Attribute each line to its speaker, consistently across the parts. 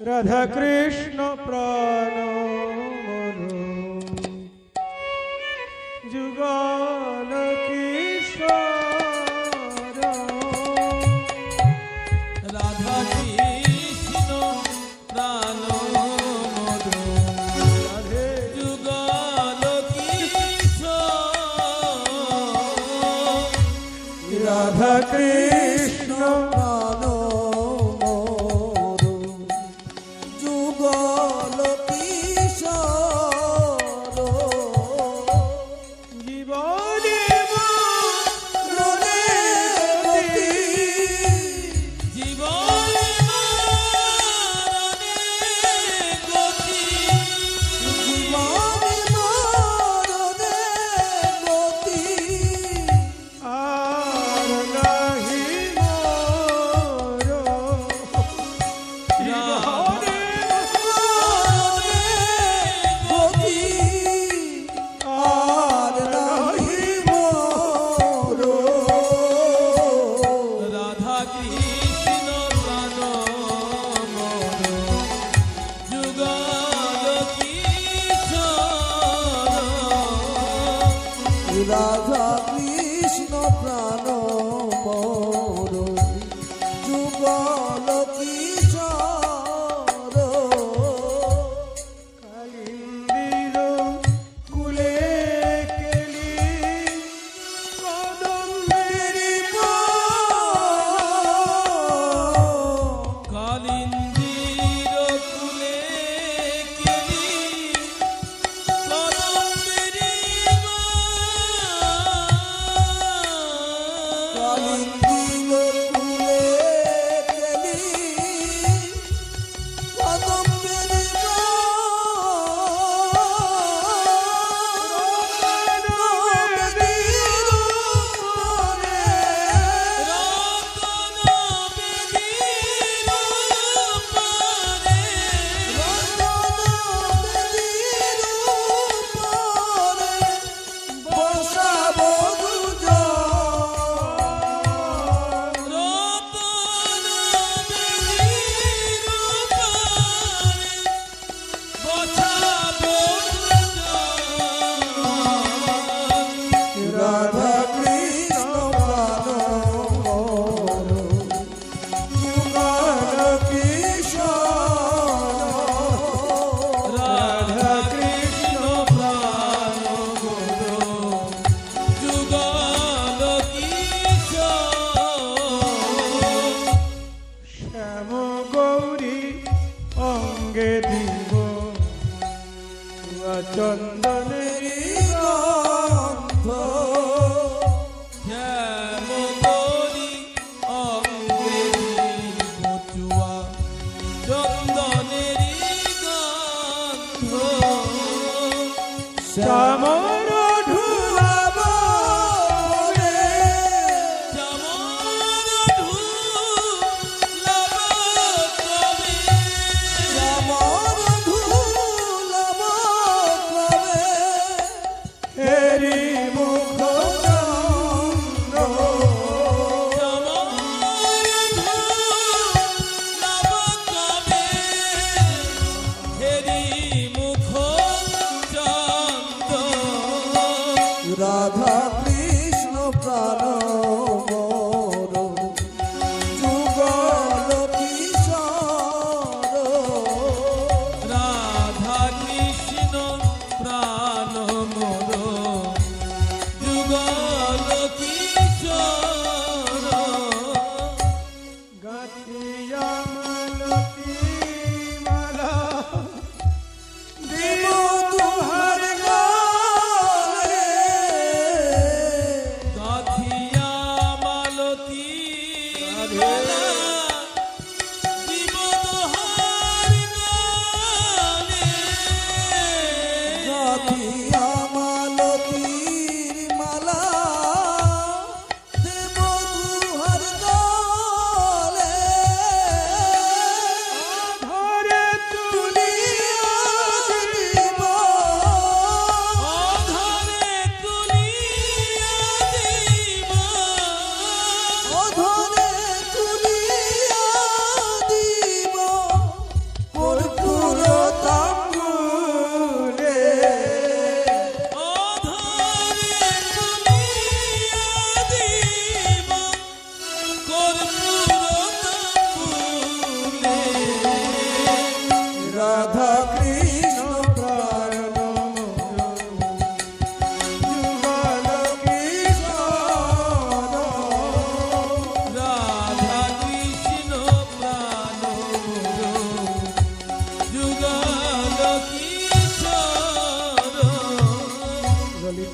Speaker 1: रधकृष्णप्रण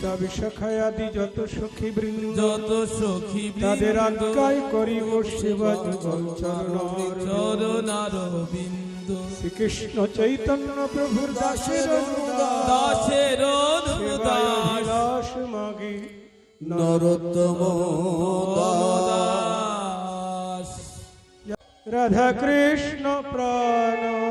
Speaker 1: সব সখায়াদি যত সখী বৃন্দ
Speaker 2: যত সখী
Speaker 1: তাদের আজ্ঞায় করি সেবা যুগল
Speaker 2: চরণার বিন্দু
Speaker 1: শ্রীকৃষ্ণ চৈতন্য প্রভুর দাসের
Speaker 2: দাসের
Speaker 1: দাস
Speaker 3: নরোত্তম
Speaker 1: রাধা কৃষ্ণ প্রাণ।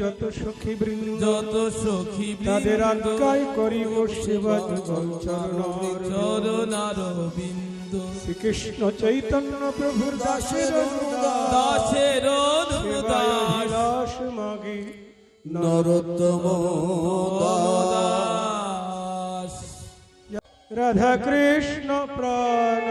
Speaker 2: যত সখী বৃন্দ
Speaker 1: যত সখী
Speaker 2: তাদের আজ্ঞায় করিব সেবা যুগল
Speaker 1: চরণার বিন্দ
Speaker 2: শ্রীকৃষ্ণ চৈতন্য প্রভুর দাসের
Speaker 1: দাসের
Speaker 2: দাস মাগে।
Speaker 3: নরোত্তম
Speaker 1: দাস।
Speaker 2: রাধা কৃষ্ণ প্রাণ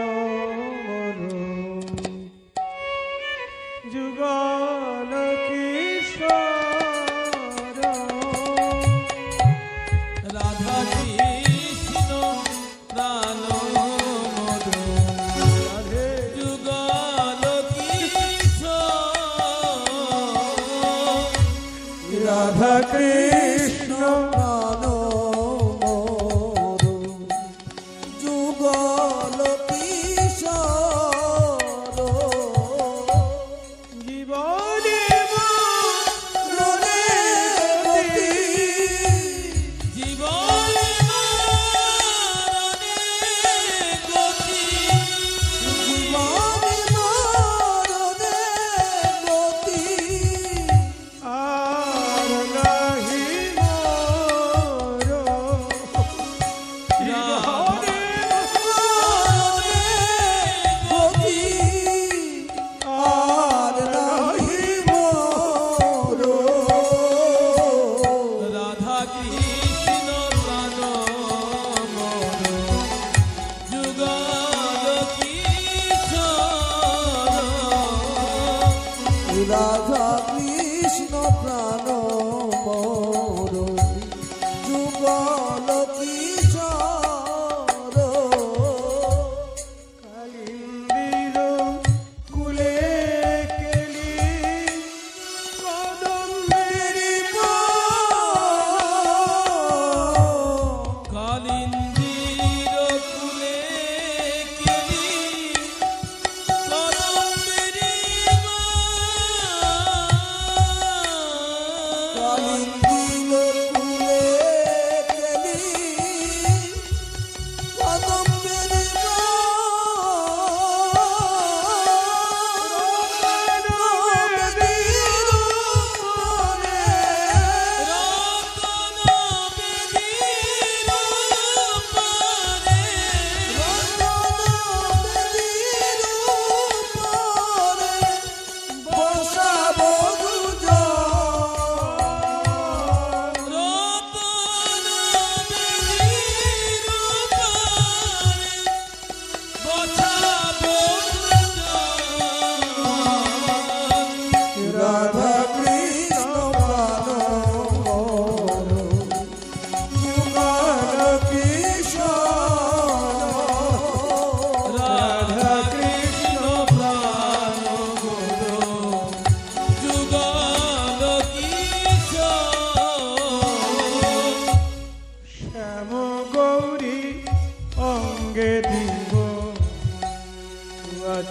Speaker 2: সঙ্গে দিব।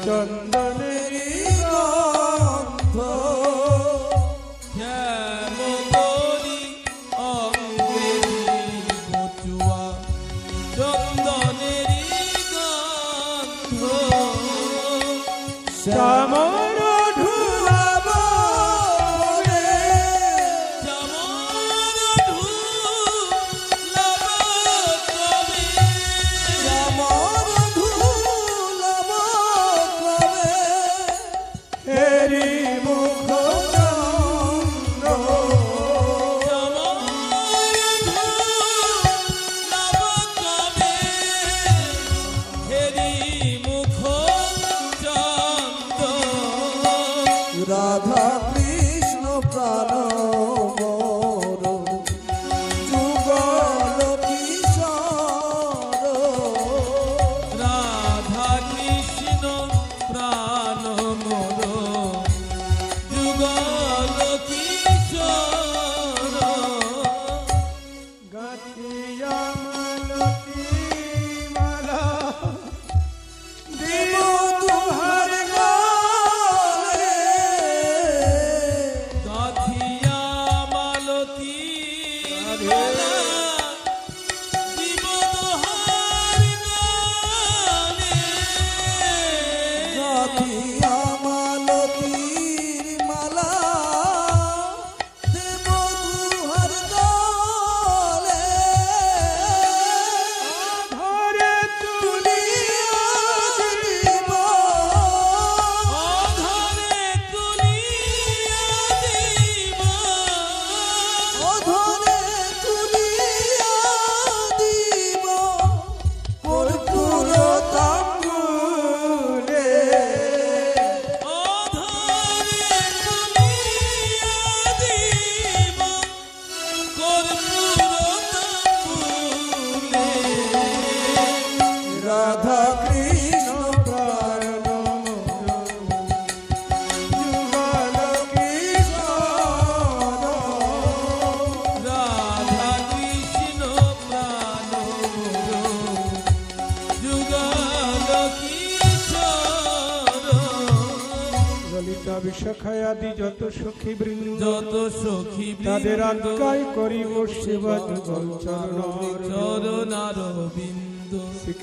Speaker 3: চন্দনে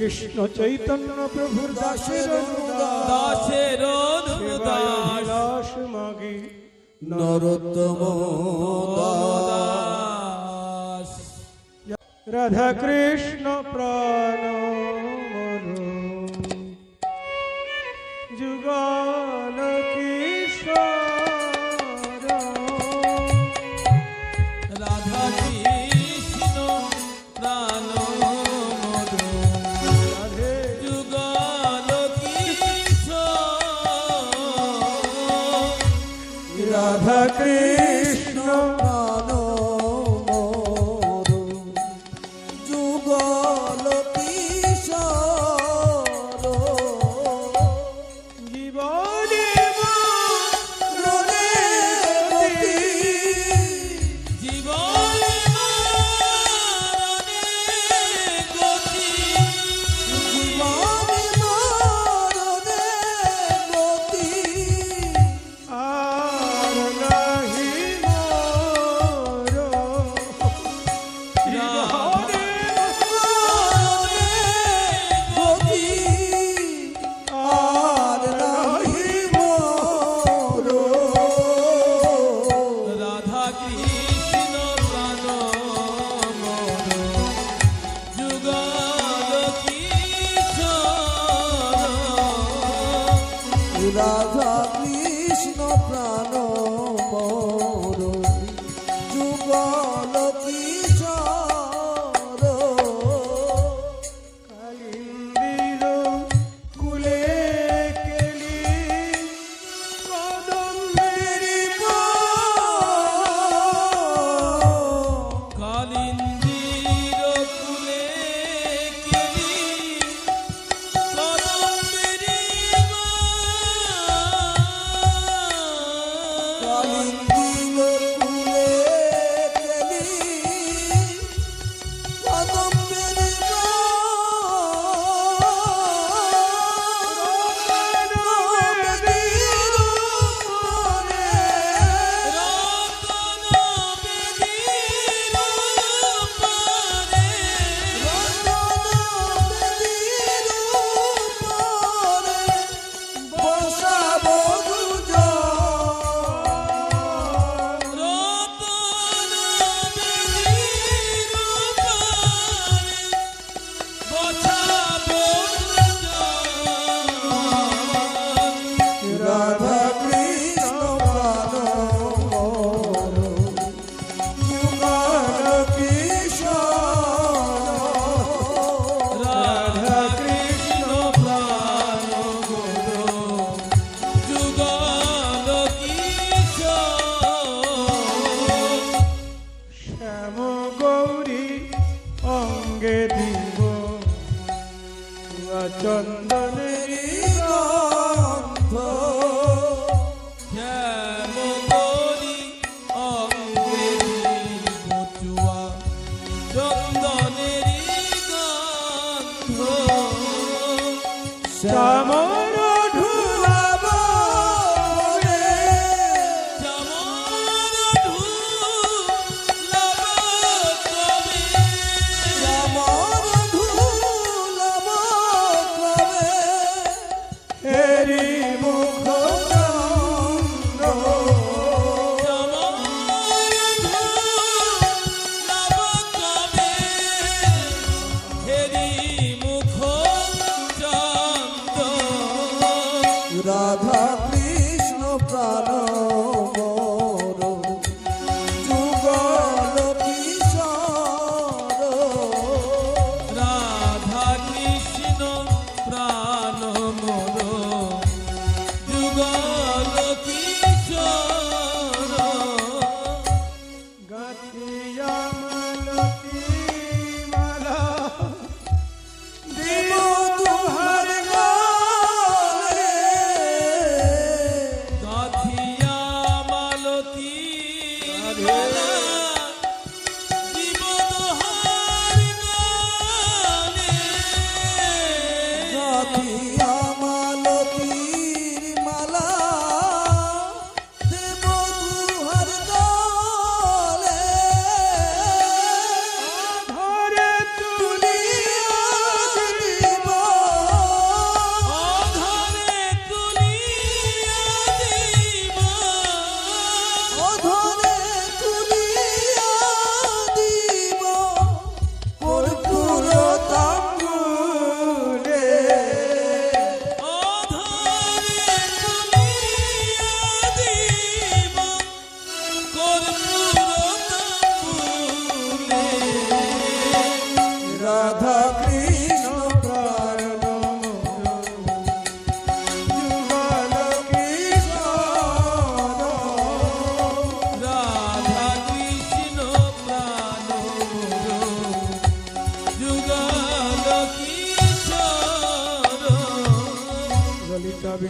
Speaker 3: কৃষ্ণ
Speaker 2: চৈতন্য প্রভুর দাসের
Speaker 1: দাসের
Speaker 2: দাস মাগি।
Speaker 3: নরোত্তম
Speaker 1: দাস
Speaker 2: রাধা কৃষ্ণ প্রাণ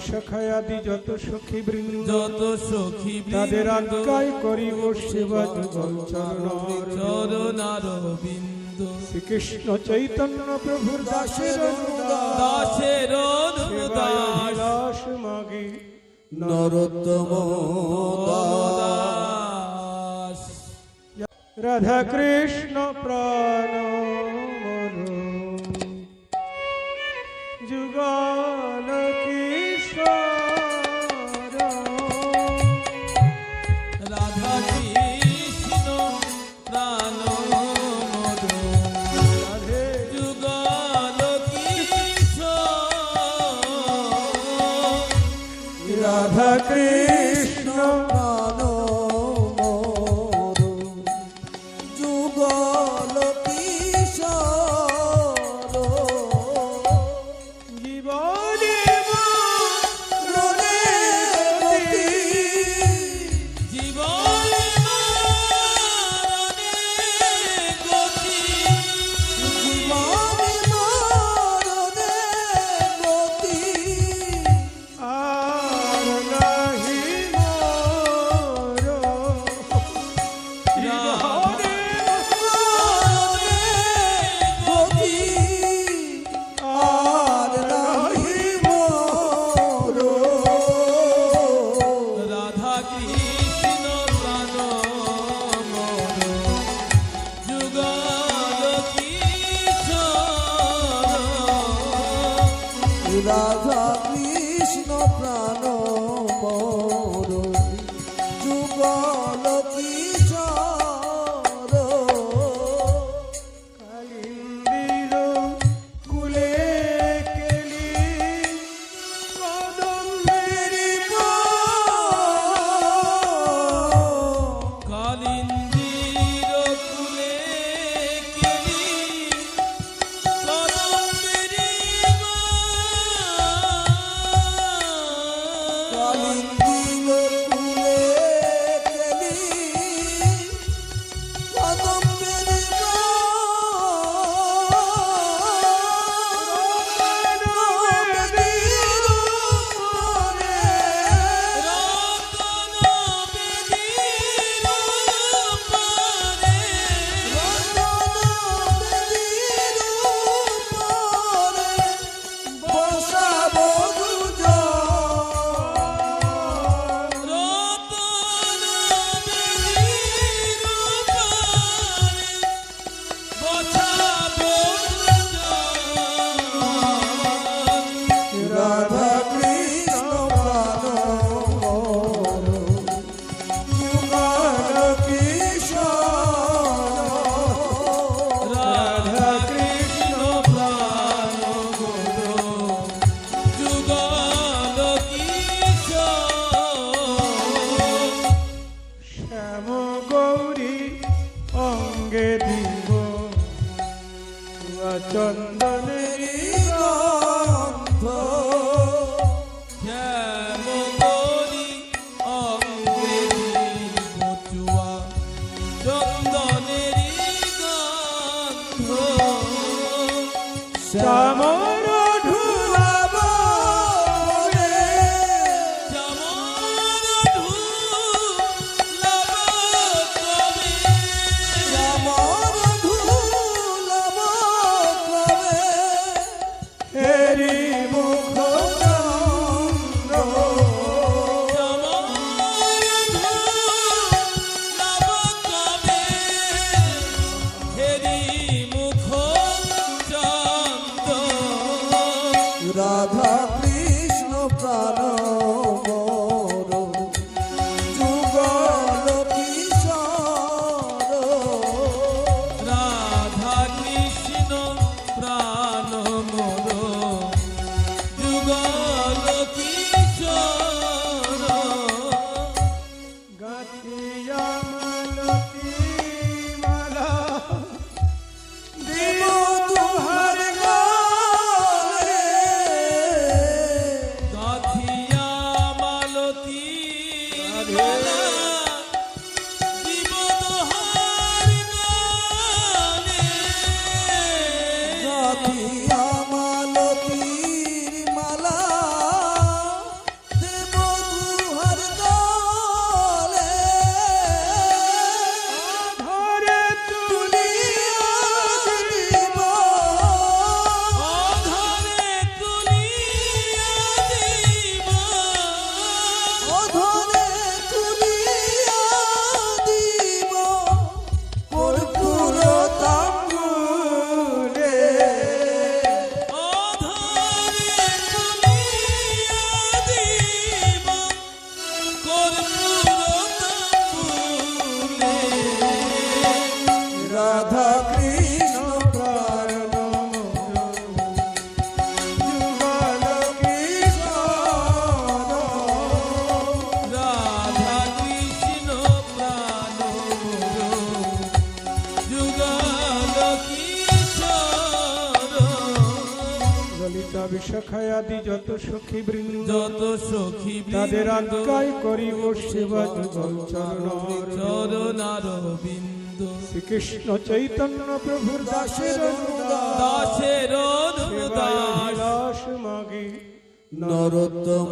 Speaker 2: সখায় যত সখী বৃন্দ
Speaker 1: যত সখী
Speaker 2: তাদের আজ্ঞায় করিব সেবা যুগল
Speaker 1: চরণার বিন্দ
Speaker 2: শ্রীকৃষ্ণ চৈতন্য প্রভুর দাসের
Speaker 1: দাসের
Speaker 2: দাস মাগি।
Speaker 3: নরোত্তম
Speaker 2: রাধা কৃষ্ণ প্রাণ যুগা
Speaker 1: রাধা কৃষ্ণ।
Speaker 2: রাধা কৃষ্ণ
Speaker 3: প্রাণ
Speaker 1: সেবন
Speaker 2: শ্রীকৃষ্ণ চৈতন্য প্রভুর দাসের
Speaker 1: দাসের
Speaker 2: দাস মাগে।
Speaker 3: নরোত্তম